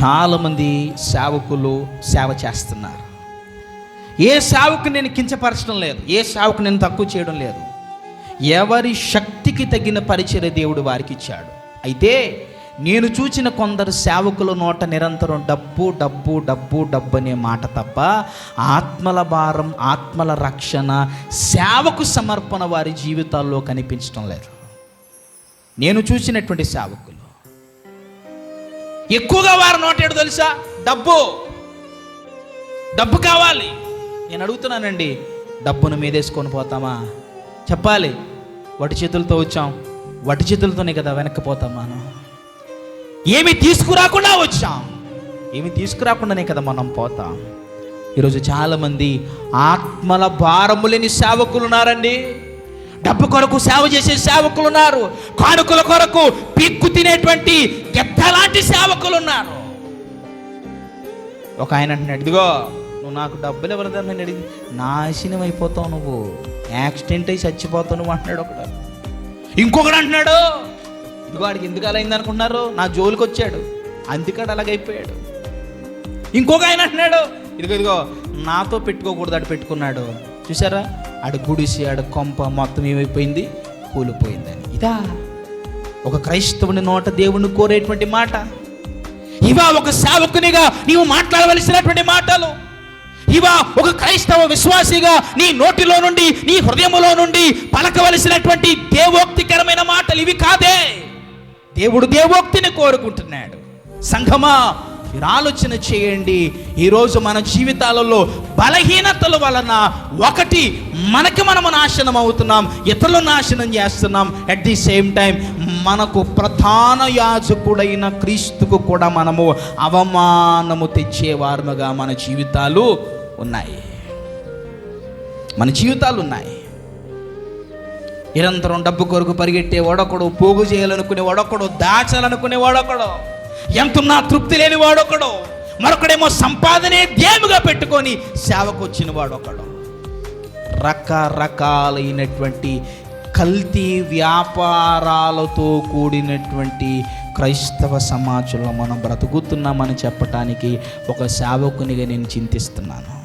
చాలామంది సేవకులు సేవ చేస్తున్నారు. ఏ సేవకు నేను కించపరచడం లేదు ఏ సేవకు నేను తక్కువ చేయడం లేదు. ఎవరి శక్తికి తగిన పరిచయ దేవుడు వారికి ఇచ్చాడు. అయితే నేను చూచిన కొందరు సేవకుల నోట నిరంతరం డబ్బు డబ్బు డబ్బు డబ్బు అనే మాట తప్ప ఆత్మల భారం ఆత్మల రక్షణ సేవకు సమర్పణ వారి జీవితాల్లో కనిపించడం లేదు. నేను చూసినటువంటి సేవకులు ఎక్కువగా వారు నోటేడు తెలుసా? డబ్బు. డబ్బు కావాలి. నేను అడుగుతున్నానండి డబ్బును మీదేసుకొని పోతామా? చెప్పాలి. వటి చేతులతో వచ్చాం. వటి చేతులతోనే కదా వెనక్కి పోతాం మనం? ఏమి తీసుకురాకుండా వచ్చాం. ఏమి తీసుకురాకుండానే కదా మనం పోతాం. ఈరోజు చాలామంది ఆత్మల భారము లేని సేవకులు ఉన్నారండి డబ్బు కొరకు సేవ చేసే సేవకులు ఉన్నారు కానుకల కొరకు పిక్కు తినేటువంటి గెద్దలాంటి సేవకులు ఉన్నారు ఒక ఆయన అంటున్నాడు ఇదిగో నువ్వు నాకు డబ్బులు ఎవరిదని అడిగి నాశనం అయిపోతావు నువ్వు. యాక్సిడెంట్ అయి చచ్చిపోతావు నువ్వు అంటున్నాడు ఒకడు. ఇంకొకడు అంటున్నాడు ఇదిగో వాడికి ఎందుకు అలా అయింది అనుకున్నారు నా జోలికి వచ్చాడు. అందుకడు అలాగైపోయాడు ఇంకొక ఆయన అంటున్నాడు ఇదిగో ఇదిగో నాతో పెట్టుకోకూడదు అటు పెట్టుకున్నాడు. చూసారా ఆడు గుడిసి ఆడ కొంప మొత్తం ఏమైపోయింది? కూలిపోయిందని. ఇదా ఒక క్రైస్తవుని నోట దేవుణ్ణి కోరేటువంటి మాట. ఇవా ఒక సేవకునిగా నీవు మాట్లాడవలసినటువంటి మాటలు. ఇవా ఒక క్రైస్తవ విశ్వాసిగా నీ నోటిలో నుండి నీ హృదయములో నుండి పలకవలసినటువంటి దేవోక్తికరమైన మాటలు ఇవి కాదే. దేవుడు దేవోక్తిని కోరుకుంటున్నాడు. సంఘమా మీరు ఆలోచన చేయండి. ఈరోజు మన జీవితాలలో బలహీనతల వలన ఒకటి మనకి మనము నాశనం అవుతున్నాం ఇతరులు నాశనం చేస్తున్నాం. అట్ ది సేమ్ టైం మనకు ప్రధాన యాజకుడైన క్రీస్తుకు కూడా మనము అవమానము తెచ్చేవారుగా మన జీవితాలు ఉన్నాయి. మన జీవితాలు ఉన్నాయి. నిరంతరం డబ్బు కొరకు పరిగెట్టే వాడొకడు పోగు చేయాలనుకునే వాడొకడు దాచాలనుకునే వాడొకడు. ఎంతున్నా తృప్తి లేని వాడొకడు. మరొకడేమో సంపాదనే దేముగా పెట్టుకొని సేవకు వచ్చిన వాడొకడు. రకరకాలైనటువంటి కల్తీ వ్యాపారాలతో కూడినటువంటి క్రైస్తవ సమాజంలో మనం బ్రతుకుతున్నామని చెప్పటానికి ఒక సేవకునిగా నేను చింతిస్తున్నాను.